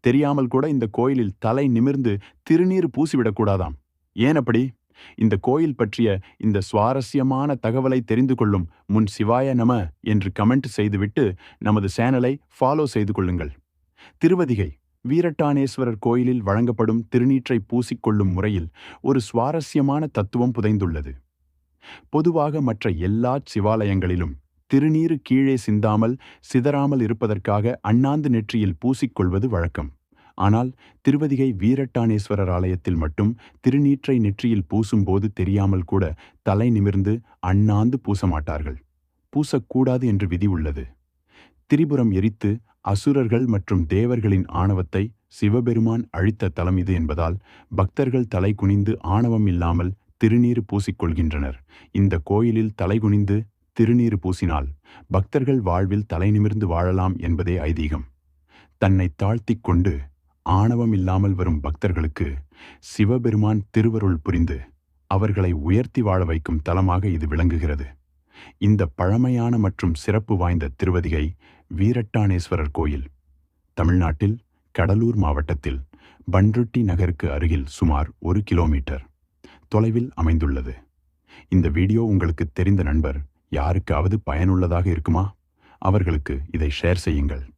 தெரியாமல் கூட இந்த கோயிலில் தலை நிமிர்ந்து திருநீர் பூசிவிடக்கூடாதாம்? ஏன் அப்படி? இந்த கோயில் பற்றிய இந்த சுவாரஸ்யமான தகவலை தெரிந்து கொள்ளும் முன் சிவாய நம என்று கமெண்ட் செய்துவிட்டு நமது சேனலை ஃபாலோ செய்து கொள்ளுங்கள். திருவதிகை வீரட்டானேஸ்வரர் கோயிலில் வழங்கப்படும் திருநீற்றை பூசிக்கொள்ளும் முறையில் ஒரு சுவாரஸ்யமான தத்துவம் புதைந்துள்ளது. பொதுவாக மற்ற எல்லா சிவாலயங்களிலும் திருநீரு கீழே சிந்தாமல் சிதறாமல் இருப்பதற்காக அண்ணாந்து நெற்றியில் பூசிக்கொள்வது வழக்கம். ஆனால் திருவதிகை வீரட்டானேஸ்வரர் ஆலயத்தில் மட்டும் திருநீற்றை நெற்றியில் பூசும்போது தெரியாமல் கூட தலை நிமிர்ந்து அண்ணாந்து பூசமாட்டார்கள். பூசக்கூடாது என்று விதி உள்ளது. திரிபுரம் எரித்து அசுரர்கள் மற்றும் தேவர்களின் ஆணவத்தை சிவபெருமான் அழித்த தலம் இது என்பதால் பக்தர்கள் தலை குனிந்து ஆணவம் இல்லாமல் திருநீறு பூசிக்கொள்கின்றனர். இந்த கோயிலில் தலைகுனிந்து திருநீர் பூசினால் பக்தர்கள் வாழ்வில் தலை நிமிர்ந்து வாழலாம் என்பதே ஐதீகம். தன்னை தாழ்த்திக் கொண்டு ஆணவம் இல்லாமல் வரும் பக்தர்களுக்கு சிவபெருமான் திருவருள் புரிந்து அவர்களை உயர்த்தி வாழ வைக்கும் தலமாக இது விளங்குகிறது. இந்த பழமையான மற்றும் சிறப்பு வாய்ந்த திருவதிகை வீரட்டானேஸ்வரர் கோயில். தமிழ்நாட்டில் கடலூர் மாவட்டத்தில் பன்ருட்டி நகருக்கு அருகில் சுமார் ஒரு கிலோமீட்டர் தொலைவில் அமைந்துள்ளது. இந்த வீடியோ உங்களுக்கு தெரிந்த நண்பர் யாருக்காவது பயனுள்ளதாக இருக்குமா? அவர்களுக்கு இதை ஷேர் செய்யுங்கள்.